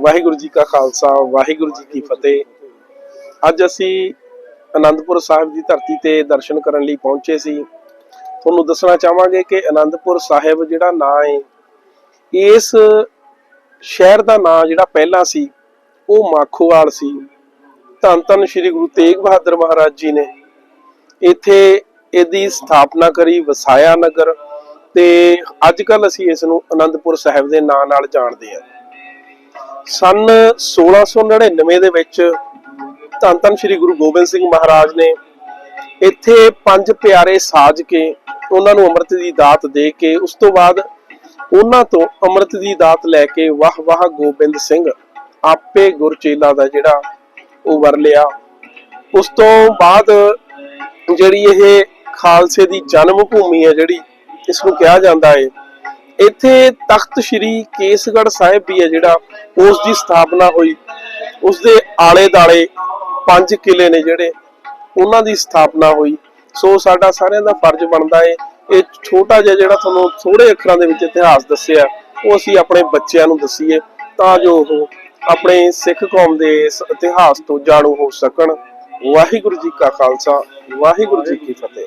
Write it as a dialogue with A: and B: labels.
A: ਵਾਹਿਗੁਰੂ ਜੀ ਕਾ ਖਾਲਸਾ, ਵਾਹਿਗੁਰੂ ਜੀ ਕੀ ਫਤਿਹ। ਅੱਜ ਅਸੀਂ ਆਨੰਦਪੁਰ ਸਾਹਿਬ ਦੀ ਧਰਤੀ ਤੇ ਦਰਸ਼ਨ ਕਰਨ ਲਈ ਪਹੁੰਚੇ ਸੀ। ਤੁਹਾਨੂੰ ਦੱਸਣਾ ਚਾਹਾਂਗੇ ਕਿ ਆਨੰਦਪੁਰ ਸਾਹਿਬ ਜਿਹੜਾ ਨਾਂ ਹੈ ਇਸ ਸ਼ਹਿਰ ਦਾ ਨਾਂ ਜਿਹੜਾ ਪਹਿਲਾਂ ਸੀ, ਉਹ ਮਾਖੋਵਾਲ ਸੀ। ਧੰਨ ਧੰਨ ਸ੍ਰੀ ਗੁਰੂ ਤੇਗ ਬਹਾਦਰ ਮਹਾਰਾਜ ਜੀ ਨੇ ਇੱਥੇ ਇਹਦੀ ਸਥਾਪਨਾ ਕਰੀ, ਵਸਾਇਆ ਨਗਰ ਤੇ ਅੱਜ ਕੱਲ ਅਸੀਂ ਇਸ ਨੂੰ ਆਨੰਦਪੁਰ ਸਾਹਿਬ ਦੇ ਨਾਂ ਨਾਲ ਜਾਣਦੇ ਹਾਂ। ਸਨ 1699 ਦੇ ਵਿੱਚ ਧੰਨ ਧੰਨ ਸ੍ਰੀ ਗੁਰੂ ਗੋਬਿੰਦ ਸਿੰਘ ਮਹਾਰਾਜ ਨੇ ਇੱਥੇ ਪੰਜ ਪਿਆਰੇ ਸਾਜ ਕੇ ਉਹਨਾਂ ਨੂੰ ਅੰਮ੍ਰਿਤ ਦੀ ਦਾਤ ਦੇ ਕੇ, ਉਸ ਤੋਂ ਬਾਅਦ ਉਹਨਾਂ ਤੋਂ ਅੰਮ੍ਰਿਤ ਦੀ ਦਾਤ ਲੈ ਕੇ ਵਾਹ ਵਾਹ ਗੋਬਿੰਦ ਸਿੰਘ ਆਪੇ ਗੁਰਚੇਲਾ ਦਾ ਜਿਹੜਾ ਉਹ ਵਰ ਲਿਆ। ਉਸ ਤੋਂ ਬਾਅਦ ਜਿਹੜੀ ਇਹ ਖਾਲਸੇ ਦੀ ਜਨਮ ਭੂਮੀ ਹੈ ਜਿਹੜੀ, ਇਸ ਨੂੰ ਕਿਹਾ ਜਾਂਦਾ ਹੈ। ਇੱਥੇ ਤਖਤ ਸ੍ਰੀ ਕੇਸਗੜ੍ਹ ਸਾਹਿਬ ਵੀ ਹੈ ਜਿਹੜਾ ਉਸ ਦੀ ਸਥਾਪਨਾ ਹੋਈ। ਉਸ ਦੇ ਆਲੇ ਦਾਲੇ ਪੰਜ ਕਿਲੇ ਨੇ ਜਿਹੜੇ, ਉਹਨਾਂ ਦੀ ਸਥਾਪਨਾ ਹੋਈ। ਸੋ ਸਾਡਾ ਸਾਰਿਆਂ ਦਾ ਫਰਜ਼ ਬਣਦਾ ਏ, ਇਹ ਛੋਟਾ ਜਿਹਾ ਜਿਹੜਾ ਤੁਹਾਨੂੰ ਥੋੜੇ ਅੱਖਰਾਂ ਦੇ ਵਿੱਚ ਇਤਿਹਾਸ ਦੱਸਿਆ, ਉਹ ਅਸੀਂ ਆਪਣੇ ਬੱਚਿਆਂ ਨੂੰ ਦਸੀਏ ਤਾਂ ਜੋ ਉਹ ਆਪਣੇ ਸਿੱਖ ਕੌਮ ਦੇ ਇਸ ਇਤਿਹਾਸ ਤੋਂ ਜਾਣੂ ਹੋ ਸਕਣ। ਵਾਹਿਗੁਰੂ ਜੀ ਕਾ ਖਾਲਸਾ, ਵਾਹਿਗੁਰੂ ਜੀ ਕੀ ਫਤਿਹ।